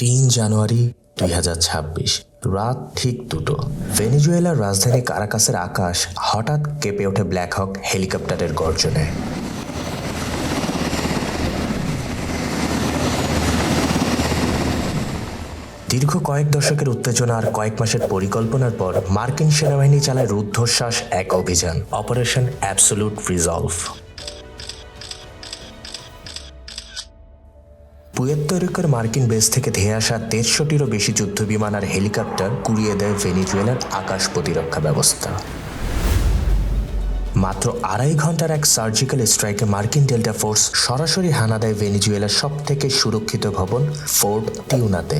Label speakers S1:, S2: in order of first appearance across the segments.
S1: তিন জানুয়ারি দুই হাজার ছাব্বিশ, রাত ঠিক দুটো। ভেনিজুয়েলার রাজধানী কারাকাসের আকাশ হঠাৎ কেঁপে ওঠে ব্ল্যাক হক হেলিকপ্টারের গর্জনে। দীর্ঘ কয়েক দশকের উত্তেজনা আর কয়েক মাসের পরিকল্পনার পর মার্কিন সেনাবাহিনী চালায় রুদ্ধশ্বাস এক অভিযান অপারেশন অ্যাবসোলুট রিজলভ পুয়েত্তরিকোর মার্কিন বেস থেকে ধেয়ে আসা দেড়শোটিরও বেশি যুদ্ধ বিমান আর হেলিকপ্টার কুড়িয়ে দেয় ভেনিজুয়েলার আকাশ প্রতিরক্ষা ব্যবস্থা মাত্র আড়াই ঘণ্টার এক সার্জিক্যাল স্ট্রাইকে মার্কিন ডেল্টা ফোর্স সরাসরি হানা দেয় ভেনিজুয়েলার সব থেকে সুরক্ষিত ভবন ফোর্ট টিউনাতে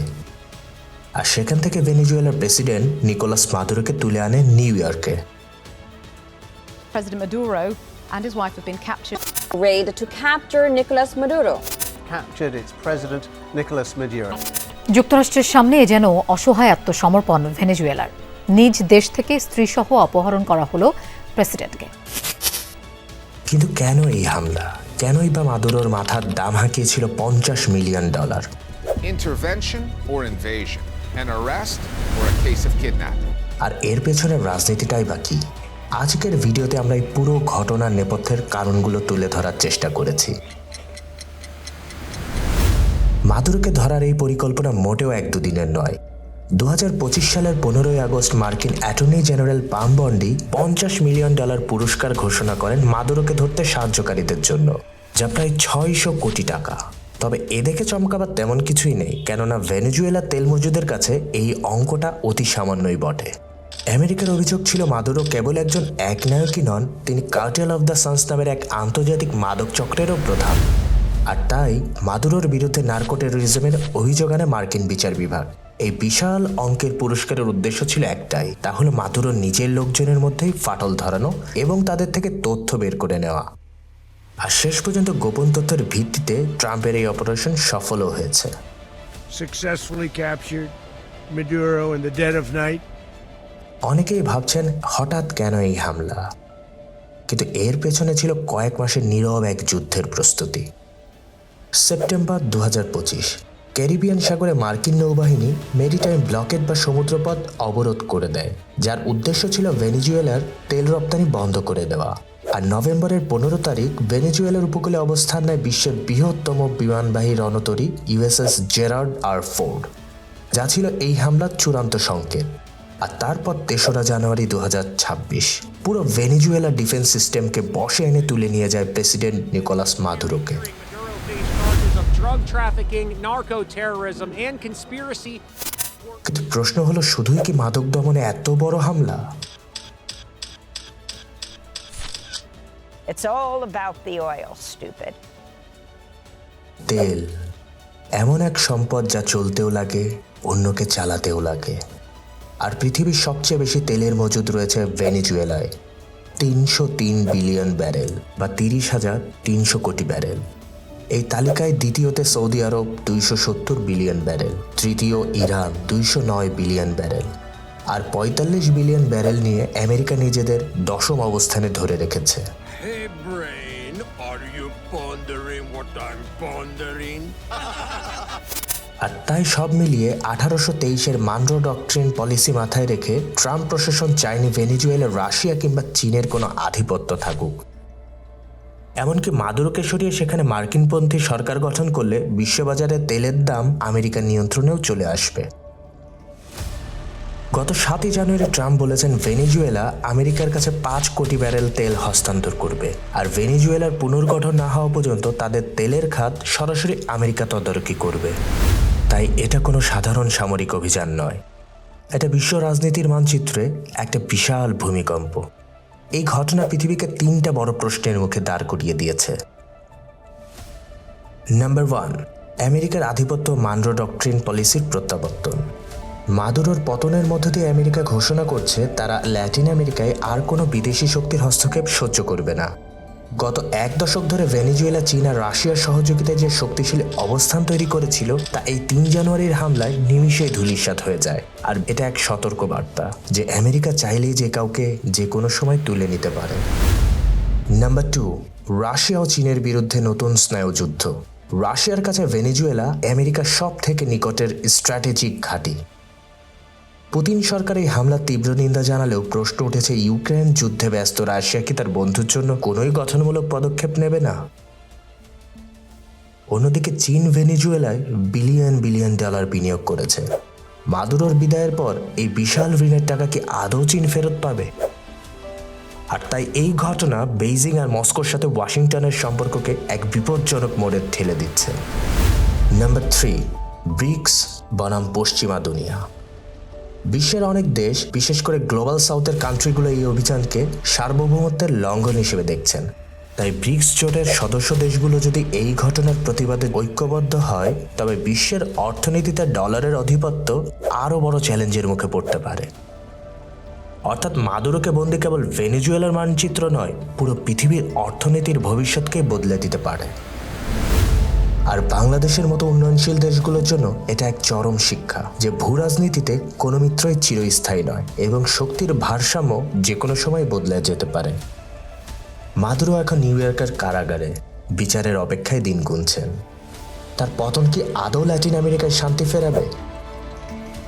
S1: আর সেখান থেকে ভেনিজুয়েলার প্রেসিডেন্ট নিকোলাস মাদুরোকে তুলে আনে নিউ ইয়র্কে
S2: President Maduro and his wife have been captured.
S3: raid to capture Nicolas Maduro.
S4: Captured its president, Nicolas Maduro.
S5: যুক্তরাষ্ট্রের সামনে এ যেন অসহায় আত্মসমর্পণ ভেনেজুয়েলার। নিজ দেশ থেকে স্ত্রীসহ অপহরণ করা হলো প্রেসিডেন্টকে।
S1: কিন্তু কেন এই হামলা? কেনই বা মাদুরোর মাথার দাম হাঁকিয়েছিল পঞ্চাশ million dollar?
S6: Intervention or invasion, an arrest or a case of kidnapping.
S1: আর এর পেছনের রাজনীতিটাই বা কি? আজকের ভিডিওতে আমরা এই পুরো ঘটনার নেপথ্যের কারণগুলো তুলে ধরার চেষ্টা করেছি। মাদুরোকে ধরার এই পরিকল্পনা মোটেও এক দুদিনের নয়। দু সালের পনেরোই আগস্ট মার্কিন অ্যাটর্নি জেনারেল পাম বন্ডি পঞ্চাশ মিলিয়ন ডলার পুরস্কার ঘোষণা করেন মাদুরোকে ধরতে সাহায্যকারীদের জন্য, যা প্রায় ছয়শো কোটি টাকা। তবে এ দেখে চমকাবার তেমন কিছুই নেই, কেননা ভেনেজুয়েলা তেল মজুদের কাছে এই অঙ্কটা অতি সামান্যই বটে। আমেরিকার অভিযোগ ছিল মাদুরো কেবল একজন একনায়কই নন, তিনি কার্টেল অফ দ্য সান্স নামের এক আন্তর্জাতিক মাদক চক্রেরও প্রধান। আর তাই মাদুরোর বিরুদ্ধে নার্কো টেরোরিজমের অভিযোগ আনে মার্কিন বিচার বিভাগ। এই বিশাল অঙ্কের পুরস্কারের উদ্দেশ্য ছিল একটাই তা হলো মাদুরোর নিজের লোকজনের মধ্যেই ফাটল ধরানো এবং তাদের থেকে তথ্য বের করে নেওয়া। আর শেষ পর্যন্ত গোপন তথ্যের ভিত্তিতে ট্রাম্পের এই অপারেশন সফলও হয়েছে।
S7: Successfully captured Maduro in the dead of night.
S1: অনেকেই ভাবছেন হঠাৎ কেন এই হামলা? কিন্তু এর পেছনে ছিল কয়েক মাসের নীরব এক যুদ্ধের প্রস্তুতি। সেপ্টেম্বর দু হাজার পঁচিশ। ক্যারিবিয়ান সাগরে মার্কিন নৌবাহিনী মেরিটাইম ব্লকেট বা সমুদ্রপথ অবরোধ করে দেয়, যার উদ্দেশ্য ছিল ভেনিজুয়েলার তেল রপ্তানি বন্ধ করে দেওয়া। আর নভেম্বরের পনেরো তারিখ ভেনেজুয়েলার উপকূলে অবস্থান নেয় বিশ্বের বৃহত্তম বিমানবাহী রণতরী ইউএসএস জেরার্ড আর ফোর্ড, যা ছিল এই হামলার চূড়ান্ত সংকেত। আর তারপর তেসরা জানুয়ারি দু হাজার ছাব্বিশ, পুরো ভেনিজুয়েলা ডিফেন্স সিস্টেমকে বসে এনে তুলে নিয়ে যায় প্রেসিডেন্ট নিকোলাস মাদুরোকে
S8: Maduro faced charges of drug trafficking, narco terrorism, and conspiracy.
S1: কিন্তু প্রশ্ন হলো শুধুই কি মাদক দমনে এত বড় হামলা
S9: It's all about the oil, stupid.
S1: তেল এমন এক সম্পদ যা চলতেও লাগে অন্যকে চালাতেও লাগে আর পৃথিবীর সবচেয়ে বেশি তেলের মজুদ রয়েছে ভেনিজুয়েলায় তিনশো তিন বিলিয়ন ব্যারেল বা তিরিশ হাজার তিনশো কোটি ব্যারেল এই তালিকায় দ্বিতীয়তে সৌদি আরব দুইশো সত্তর বিলিয়ন ব্যারেল তৃতীয় ইরান দুইশো নয় বিলিয়ন ব্যারেল আর পঁয়তাল্লিশ বিলিয়ন ব্যারেল নিয়ে আমেরিকা নিজেদের দশম অবস্থানে ধরে রেখেছে? আর তাই সব মিলিয়ে আঠারোশো তেইশের মানরো ডকট্রিন পলিসি মাথায় রেখে ট্রাম্প প্রশাসন চায়নি ভেনিজুয়েলা রাশিয়া কিংবা চীনের কোনো আধিপত্য থাকুক এমনকি মাদুরোকে সরিয়ে সেখানে মার্কিনপন্থী সরকার গঠন করলে বিশ্ববাজারে তেলের দাম আমেরিকার নিয়ন্ত্রণেও চলে আসবে। গত সাতই জানুয়ারি ট্রাম্প বলেছেন ভেনিজুয়েলা আমেরিকার কাছে পাঁচ কোটি ব্যারেল তেল হস্তান্তর করবে। আর ভেনিজুয়েলার পুনর্গঠন না হওয়া পর্যন্ত তাদের তেলের খাত সরাসরি আমেরিকা তদারকি করবে। তাই এটা কোনো সাধারণ সামরিক অভিযান নয়। এটা বিশ্ব রাজনীতির মানচিত্রে একটা বিশাল ভূমিকম্প। এই ঘটনা পৃথিবীকে তিনটা বড় প্রশ্নের মুখে দাঁড় করিয়ে দিয়েছে। নাম্বার ওয়ান আমেরিকার আধিপত্য মান্ড্রো ডকট্রিন পলিসির প্রত্যাবর্তন। মাদুরোর পতনের মধ্য দিয়ে আমেরিকা ঘোষণা করছে, তারা ল্যাটিন আমেরিকায় আর কোনো বিদেশি শক্তির হস্তক্ষেপ সহ্য করবে না। গত এক দশক ধরে ভেনিজুয়েলা, চীন আর রাশিয়ার সহযোগিতায় যে শক্তিশালী অবস্থান তৈরি করেছিল, তা এই তিন জানুয়ারির হামলায় নিমিষেই ধূলিসাৎ হয়ে যায়। আর এটা এক সতর্ক বার্তা যে আমেরিকা চাইলেই যে কাউকে যে কোনো সময় তুলে নিতে পারে। নাম্বার টু, রাশিয়া ও চীনের বিরুদ্ধে নতুন স্নায়ুযুদ্ধ। রাশিয়ার কাছে ভেনেজুয়েলা আমেরিকার সব থেকে নিকটের স্ট্র্যাটেজিক ঘাঁটি। পুতিন সরকার এই হামলার তীব্র নিন্দা জানালেও প্রশ্ন উঠেছে, ইউক্রেন যুদ্ধে ব্যস্ত, রাশিয়া কি তার বন্ধুর জন্য কোনোই গঠনমূলক পদক্ষেপ নেবে না? অন্যদিকে চীন ভেনিজুয়েলায় বিলিয়ন বিলিয়ন ডলার বিনিয়োগ করেছে। মাদুরোর বিদায়ের পর এই বিশাল ঋণের টাকা কি আদৌ চীন ফেরত পাবে? আর তাই এই ঘটনা বেইজিং আর মস্কোর সাথে ওয়াশিংটনের সম্পর্ককে এক বিপজ্জনক মোড়ে ঠেলে দিচ্ছে। নাম্বার থ্রি, ব্রিক্স বনাম পশ্চিমা দুনিয়া। বিশ্বের অনেক দেশ, বিশেষ করে গ্লোবাল সাউথের কান্ট্রিগুলো এই অভিযানকে সার্বভৌমত্বের লঙ্ঘন হিসেবে দেখছেন। তাই ব্রিক্স জোটের সদস্য দেশগুলো যদি এই ঘটনার প্রতিবাদে ঐক্যবদ্ধ হয়, তবে বিশ্বের অর্থনীতিতে ডলারের আধিপত্য আরও বড় চ্যালেঞ্জের মুখে পড়তে পারে। অর্থাৎ মাদুরোকে বন্দি কেবল ভেনেজুয়েলার মানচিত্র নয়, পুরো পৃথিবীর অর্থনীতির ভবিষ্যৎকে বদলে দিতে পারে। আর বাংলাদেশের মতো উন্নয়নশীল দেশগুলোর জন্য এটা এক চরম শিক্ষা যে ভূ রাজনীতিতে কোনো মিত্রই চিরস্থায়ী নয় এবং শক্তির ভারসাম্য যে কোনো সময় বদলে যেতে পারে। মাদুরো এখন নিউ ইয়র্কের কারাগারে, বিচারের অপেক্ষায় দিন গুনছেন। তার পতন কি আদৌ ল্যাটিন আমেরিকায় শান্তি ফেরাবে?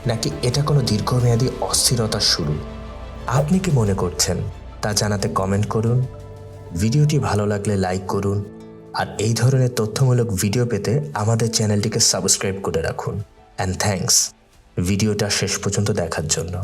S1: নাকি এটা কোনো দীর্ঘমেয়াদী অস্থিরতার শুরু? আপনি কি মনে করছেন? তা জানাতে কমেন্ট করুন। ভিডিওটি ভালো লাগলে লাইক করুন। আর এই ধরনের তথ্যমূলক ভিডিও পেতে আমাদের চ্যানেলটিকে সাবস্ক্রাইব করে রাখুন। অ্যান্ড থ্যাংকস ভিডিওটা শেষ পর্যন্ত দেখার জন্য।